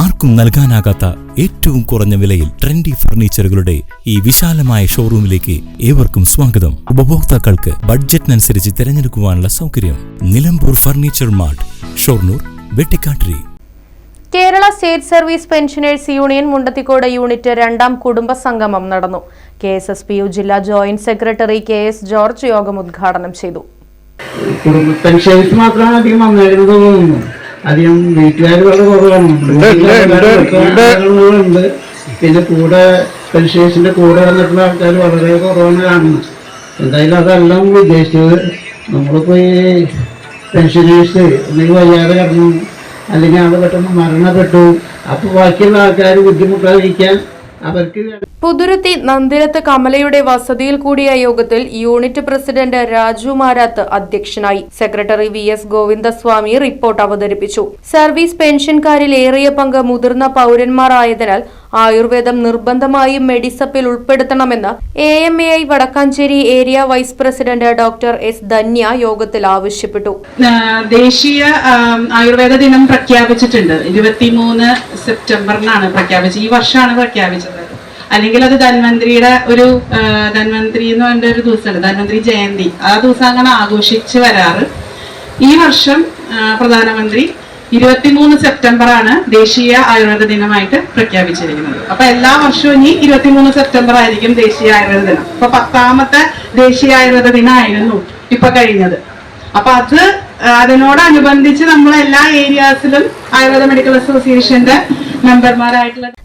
ആർക്കും നൽകാനാകാത്ത ഏറ്റവും കുറഞ്ഞ വിലയിൽ ട്രെൻഡി ഫർണിച്ചറുകളുടെ ഈ വിശാലമായ ഷോറൂമിലേക്ക് ഏവർക്കും സ്വാഗതം. ഉപഭോക്താക്കൾക്ക് ബഡ്ജറ്റിനനുസരിച്ച് തിരഞ്ഞെടുക്കുവാനുള്ള സൗകര്യം Nilambur furniture mart Shoranur Vettikattiri. Kerala state service pensioners union Mundathikode unit രണ്ടാം കുടുംബ സംഗമം നടന്നു. K S S P U ജില്ലാ joint secretary K S George യോഗം ഉദ്ഘാടനം ചെയ്തു. മാത്രമാണ് അധികം വന്നിരുന്നത് തോന്നുന്നു. അധികം വീട്ടുകാർ വളരെ കുറവാണ്. പിന്നെ കൂടെ പെൻഷേഴ്സിന്റെ കൂടെ വന്നിട്ടുള്ള ആൾക്കാർ വളരെ കുറവാണ്. കാണുന്നത് എന്തായാലും അതെല്ലാം ഉദ്ദേശിച്ചത് നമ്മളിപ്പോ ഈ പെൻഷനേഴ്സ് എന്തെങ്കിലും വയ്യാതെ കിടന്നു. അല്ലെങ്കിൽ ആൾ പെട്ടെന്ന് മരണപ്പെട്ടു. അപ്പൊ ബാക്കിയുള്ള ആൾക്കാർ ബുദ്ധിമുട്ടാതിരിക്കാൻ അവർക്ക് പുതുരുത്തി നന്ദിരത്ത് കമലയുടെ വസതിയിൽ കൂടിയ യോഗത്തിൽ യൂണിറ്റ് പ്രസിഡന്റ് രാജു മാരാത്ത് അധ്യക്ഷനായി. Secretary V S Govindaswamy report അവതരിപ്പിച്ചു. സർവീസ് പെൻഷൻകാരിൽ ഏറിയ പങ്ക് മുതിർന്ന പൗരന്മാർ ആയതിനാൽ ആയുർവേദം നിർബന്ധമായും മെഡിസപ്പിൽ ഉൾപ്പെടുത്തണമെന്ന് A M A I Vadakkanchery area vice president doctor S Dhanya യോഗത്തിൽ ആവശ്യപ്പെട്ടു. ദേശീയ ആയുർവേദ ദിനം പ്രഖ്യാപിച്ചിട്ടുണ്ട്. ഇരുപത്തിമൂന്ന് സെപ്റ്റംബറിനാണ് പ്രഖ്യാപിച്ചത്. ഈ വർഷമാണ് പ്രഖ്യാപിച്ചത്. അല്ലെങ്കിൽ അത് ധന്വന്തിരിയുടെ ഒരു ധന്വന്തിരി എന്ന് പറഞ്ഞ ഒരു ദിവസമുണ്ട്. ധന്വന്തിരി ജയന്തി. ആ ദിവസം അങ്ങനെ ആഘോഷിച്ച് വരാറ്. ഈ വർഷം പ്രധാനമന്ത്രി ഇരുപത്തിമൂന്ന് സെപ്റ്റംബർ ആണ് ദേശീയ ആയുർവേദ ദിനമായിട്ട് പ്രഖ്യാപിച്ചിരിക്കുന്നത്. അപ്പൊ എല്ലാ വർഷവും ഇനി ഇരുപത്തിമൂന്ന് സെപ്റ്റംബർ ആയിരിക്കും ദേശീയ ആയുർവേദ ദിനം. അപ്പൊ പത്താമത്തെ ദേശീയ ആയുർവേദ ദിനമായിരുന്നു ഇപ്പൊ കഴിഞ്ഞത്. അപ്പൊ അത് അതിനോടനുബന്ധിച്ച് നമ്മൾ എല്ലാ ഏരിയാസിലും ആയുർവേദ മെഡിക്കൽ അസോസിയേഷന്റെ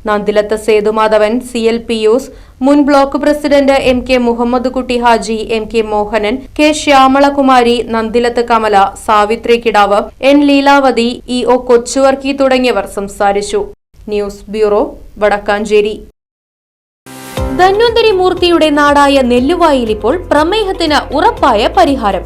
Nandilath Sethumadhavan C L Pius മുൻ block president M K Muhammad Kutty Haji M K Mohanan K Shyamalakumari Nandilath Kamala Savithri Kidavu N Leelavathi E O Kochuvarkey തുടങ്ങിയവർ സംസാരിച്ചു. News bureau Vadakkanchery. ധന്വന്തരി മൂർത്തിയുടെ നാടായ നെല്ലുവായിൽ ഇപ്പോൾ പ്രമേഹത്തിന് ഉറപ്പായ പരിഹാരം.